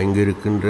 இங்கு இருக்கின்ற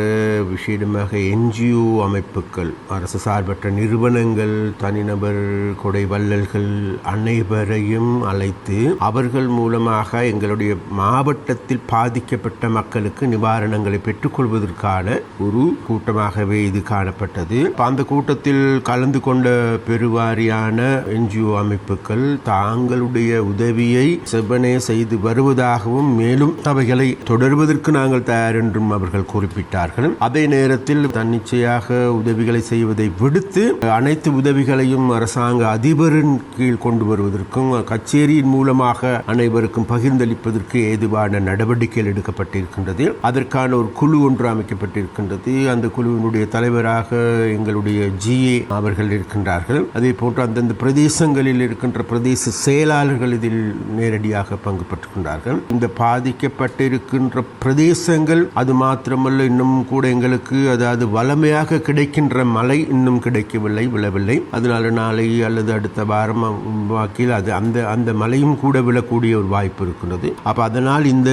விஷயமாக என்ஜிஓ அமைப்புகள் அரசு சார்பற்ற நிறுவனங்கள் தனிநபர் கொடை வள்ளல்கள் அனைவரையும் அழைத்து அவர்கள் மூலமாக எங்களுடைய மாவட்டத்தில் பாதிக்கப்பட்ட மக்களுக்கு நிவாரணங்களை பெற்றுக்கொள்வதற்கான ஒரு கூட்டமாகவே இது காணப்பட்டது. அந்த கூட்டத்தில் கலந்து கொண்ட பெருவாரியான என்ஜிஓ அமைப்புகள் தாங்களுடைய உதவியை செவ்வனே செய்து வருவதாகவும் மேலும் அவைகளை தொடர்வதற்கு நாங்கள் தயார் என்றும் அவர்கள் குறிப்பிட்டார்கள். அதே நேரத்தில் தன்னிச்சையாக உதவிகளை செய்வதை விடுத்து அனைத்து உதவிகளையும் அரசாங்க அதிபரின் கீழ் கொண்டு வருவதற்கும் கச்சேரியின் மூலமாக அனைவருக்கும் பகிர்ந்தளிப்பதற்கு ஏதுவான நடவடிக்கைகள் எடுக்கப்பட்டிருக்கின்றது. அதற்கான ஒரு குழு ஒன்று அமைக்கப்பட்டிருக்கின்றது. அந்த குழுவினுடைய தலைவராக எங்களுடைய ஜிஏ அவர்கள் இருக்கின்றார்கள். அதே போன்று அந்தந்த பிரதேசங்களில் இருக்கின்ற பிரதேச செயலாளர்கள் இதில் நேரடியாக பங்கு பெற்றுக்கொண்டார்கள் இந்த பாதிக்கப்பட்டிருக்கின்ற பிரதேசங்கள் அது மாத்திரம் மாத்திரமல்ல இன்னும் கூட எங்களுக்கு அதாவது வளமையாக கிடைக்கின்ற மழை இன்னும் கிடைக்கவில்லை விழவில்லை. அதனால நாளை அல்லது அடுத்த வாரம் வாக்கில் அது அந்த அந்த மழையும் கூட விழக்கூடிய ஒரு வாய்ப்பு இருக்கின்றது. அப்ப அதனால் இந்த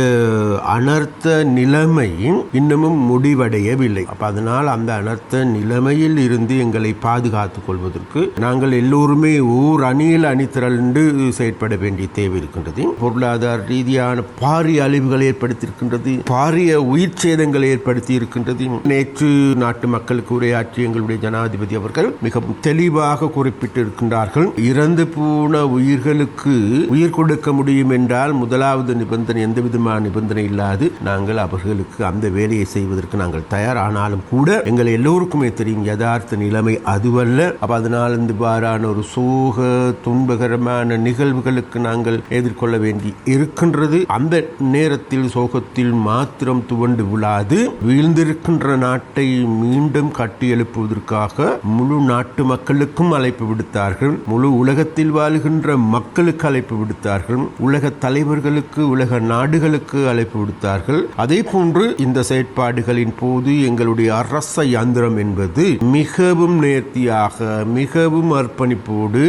அனர்த்த நிலைமை இன்னமும் முடிவடையவில்லை. அப்ப அதனால் அந்த அனர்த்த நிலைமையில் இருந்து எங்களை பாதுகாத்துக் கொள்வதற்கு நாங்கள் எல்லோருமே ஓர் அணியில் அணித்திரண்டு செயற்பட வேண்டிய தேவை இருக்கின்றது. பொருளாதார ரீதியான பாரிய அழிவுகளை ஏற்படுத்தியிருக்கின்றது. பாரிய உயிர் சேதங்கள் ஏற்படுத்தி இருக்கின்றது. நேற்று நாட்டு மக்களுக்கு உரையாற்றிய எங்களுடைய ஜனாதிபதி அவர்கள் மிகவும் தெளிவாக குறிப்பிட்டு இருக்கின்றார்கள் இறந்து போன உயிர்களுக்கு உயிர் கொடுக்க முடியும் என்றால் முதலாவது நிபந்தனை எந்த விதமான நிபந்தனை இல்லாது நாங்கள் அவர்களுக்கு அந்த வேலையை செய்வதற்கு நாங்கள் தயார் ஆனாலும் கூட எங்களை எல்லோருக்குமே தெரியும் யதார்த்த நிலைமை அதுவல்ல. அப்ப அதனால் இந்த வாரான ஒரு சோக துன்பகரமான நிகழ்வுகளுக்கு நாங்கள் எதிர்கொள்ள வேண்டி இருக்கின்றது. அந்த நேரத்தில் சோகத்தில் மாத்திரம் துவண்டு விழா விழாது வீழ்ந்திருக்கின்ற நாட்டை மீண்டும் கட்டியெழுப்புவதற்காக முழு நாட்டு மக்களுக்கும் அழைப்பு விடுத்தார்கள். முழு உலகத்தில் வாழுகின்ற மக்களுக்கு அழைப்பு விடுத்தார்கள். உலக தலைவர்களுக்கு உலக நாடுகளுக்கு அழைப்பு விடுத்தார்கள். அதே போன்று இந்த செயற்பாடுகளின் போது எங்களுடைய அரச யந்திரம் என்பது மிகவும் நேர்த்தியாக மிகவும் அர்ப்பணிப்போடு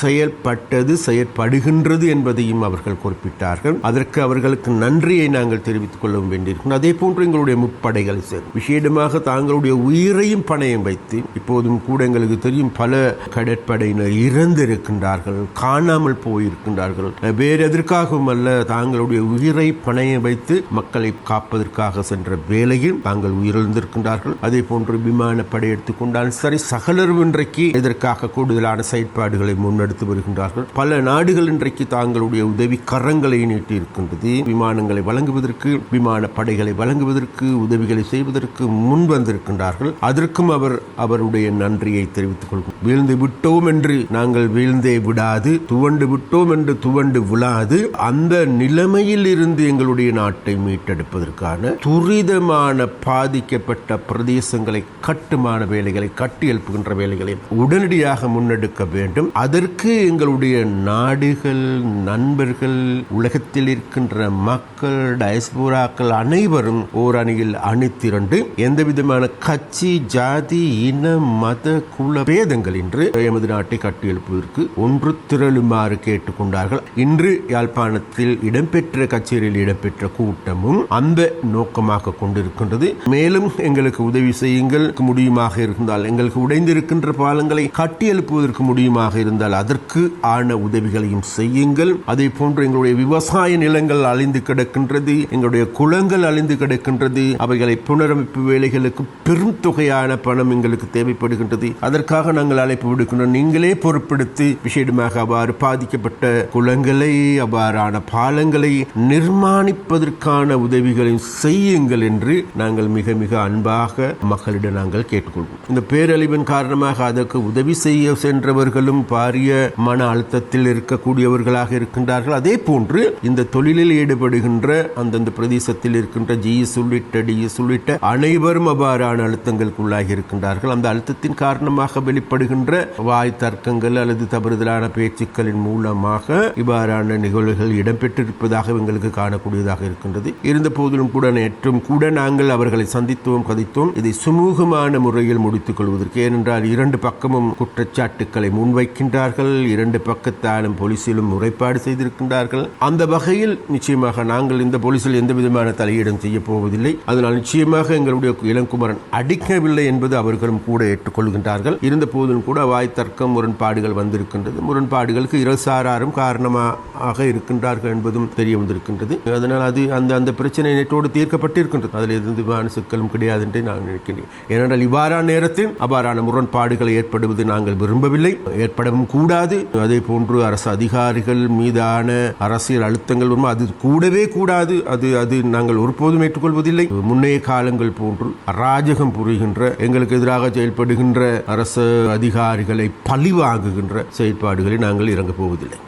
செயல்பட்டது செயற்படுகின்றது என்பதையும் அவர்கள் குறிப்பிட்டார்கள். அதற்கு அவர்களுக்கு நன்றியை நாங்கள் தெரிவித்துக் கொள்ள வேண்டியிருக்கும். அதே போன்று எங்களுடைய முப்படைகள் சேரும் விசேடமாக தாங்களுடைய உயிரையும் பணயம் வைத்து இப்போதும் கூட எங்களுக்கு தெரியும் பல கடற்படையினர் இறந்திருக்கின்றார்கள் காணாமல் போயிருக்கின்றார்கள். வேறு எதற்காகவும் அல்ல தாங்களுடைய உயிரை பணயம் வைத்து மக்களை காப்பதற்காக சென்ற வேலையில் தாங்கள் உயிரிழந்திருக்கின்றார்கள். அதே போன்று விமானப்படை எடுத்துக்கொண்டால் சரி சகலரும் இன்றைக்கு இதற்காக கூடுதலான செயற்பாடுகளை முன்னெடுத்து வருகின்றார்கள். பல நாடுகள் இன்றைக்கு தாங்களுடைய உதவி கரங்களை நீட்டியிருக்கின்றது. விமானங்களை வழங்குவதற்கு விமான படைகளை வழங்குவதற்கு உதவிகளை செய்வதற்கு முன் வந்திருக்கின்றார்கள். அதற்கும் அவர் அவருடைய நன்றியை தெரிவித்துக் கொள்வோம் வீழ்ந்து விட்டோம் என்று நாங்கள் வீழ்ந்தே விடாது. துவண்டு விட்டோம் என்று துவண்டு விழாது. அந்த நிலைமையில் இருந்து எங்களுடைய நாட்டை மீட்டெடுப்பதற்கான துரிதமான பாதிக்கப்பட்ட பிரதேசங்களை கட்டுமான வேலைகளை கட்டி எழுப்புகின்ற வேலைகளை உடனடியாக முன்னெடுக்க வேண்டும். அதற்கு எங்களுடைய நாடுகள் நண்பர்கள் உலகத்தில் இருக்கின்ற மக்கள் டயஸ்போராக்கள் அனைவரும் ஓர் அணியில் அணித்திரண்டு எந்த விதமான கட்சி ஜாதி இன மத குல பேதங்கள் இன்று எமது நாட்டை கட்டியெழுப்புவதற்கு ஒன்று திரளுமாறு கேட்டுக்கொண்டார்கள். இன்று யாழ்ப்பாணத்தில் இடம்பெற்ற கச்சேரியில் இடம்பெற்ற கூட்டமும் அந்த நோக்கமாக கொண்டிருக்கின்றது. மேலும் எங்களுக்கு உதவி செய்யுங்கள். முடியுமாக இருந்தால் எங்களுக்கு உடைந்திருக்கின்ற பாலங்களை கட்டியெழுப்புவதற்கு முடியுமாக இருந்தால் அதற்கு ஆன உதவிகளையும் செய்யுங்கள். அதே போன்று எங்களுடைய விவசாய நிலங்கள் அழிந்து கிடக்கின்றது எங்களுடைய குளங்கள் அழிந்து கிடக்கின்றது அவைகளை புனரமைப்பு வேலைகளுக்கு பெரும் தொகையான பணம் எங்களுக்கு தேவைப்படுகின்றது. அதற்காக நாங்கள் அழைப்பு விடுக்கின்றோம். நீங்களே பொருட்படுத்தி விசேடமாக அவ்வாறு பாதிக்கப்பட்ட குளங்களை அவ்வாறான பாலங்களை நிர்மாணிப்பதற்கான உதவிகளை செய்யுங்கள் என்று நாங்கள் மிக மிக அன்பாக மக்களிடம் நாங்கள் கேட்டுக்கொள்வோம். இந்த பேரழிவின் காரணமாக அதற்கு உதவி செய்ய சென்றவர்களும் பாரிய மன அழுத்தத்தில் இருக்கக்கூடியவர்களாக இருக்கின்றார்கள். அதே போன்று இந்த தொழிலில் ஈடுபடுகின்ற அந்தந்த பிரதேசத்தில் இருக்கின்ற ஜிஎஸ் உள்ளிட்ட டிஎஸ் உள்ளிட்ட அனைவரும் அவ்வாறான அழுத்தங்களுக்குள்ளாகி இருக்கின்றார்கள். அந்த அழுத்தத்தின் காரணமாக வெளிப்படுகின்ற வாய் தர்க்கங்கள் அல்லது தவறுதலான பேச்சுக்களின் மூலமாக இவ்வாறான நிகழ்வுகள் இடம்பெற்றிருப்பதாக எங்களுக்கு காணக்கூடியதாக இருக்கின்றது. இருந்த போதிலும் கூட நேற்றும் கூட நாங்கள் அவர்களை சந்தித்தோம் கதைத்தோம். இதை சுமூகமான முறையில் முடித்துக் கொள்வதற்கு ஏனென்றால் இரண்டு பக்கமும் குற்றச்சாட்டுக்களை முன்வைக்கின்றார்கள். இரண்டு பக்கத்தாலும் போலீசிலும் முறைப்பாடு செய்திருக்கின்றார்கள். அந்த வகையில் நிச்சயமாக நாங்கள் இந்த போலீசில் எந்த விதமான தலையீடும் செய்ய போவதில்லை. அதனால் நிச்சயமாக எங்களுடைய இளங்குமரன் அடிக்கவில்லை என்பது அவர்களும் கூட ஏற்றுக்கொள்கின்றார்கள். இருந்த போதும் கூட வாய் தர்க்கம் முரண்பாடுகள் வந்திருக்கின்றது. முரண்பாடுகளுக்கு இரசாராரும் காரணமாக இருக்கின்றார்கள் என்பதும் தெரிய வந்திருக்கின்றது. அதனால் அது அந்த அந்த பிரச்சனை நேற்றோடு தீர்க்கப்பட்டிருக்கின்றது. அதில் எந்த விதமான சிக்கலும் கிடையாது என்று நான் நினைக்கிறேன் ஏனென்றால் இவ்வாறான நேரத்தில் அவ்வாறான முரண்பாடுகள் ஏற்படுவது நாங்கள் விரும்பவில்லை. ஏற்படவும் கூடாது. அதே போன்று அரசு அதிகாரிகள் மீதான அரசியல் அழுத்தங்கள் அது கூடவே கூடாது. அது அது நாங்கள் ஒருபோதும் ஏற்றுக்கொள்வதில்லை. முன்னைய காலங்கள் போன்று அராஜகம் புரிகின்ற எங்களுக்கு எதிராக செயல்படுகின்ற அரசு அதிகாரிகளை பழிவாங்குகின்ற செயல்பாடுகளை நாங்கள் இறங்கப் போவதில்லை.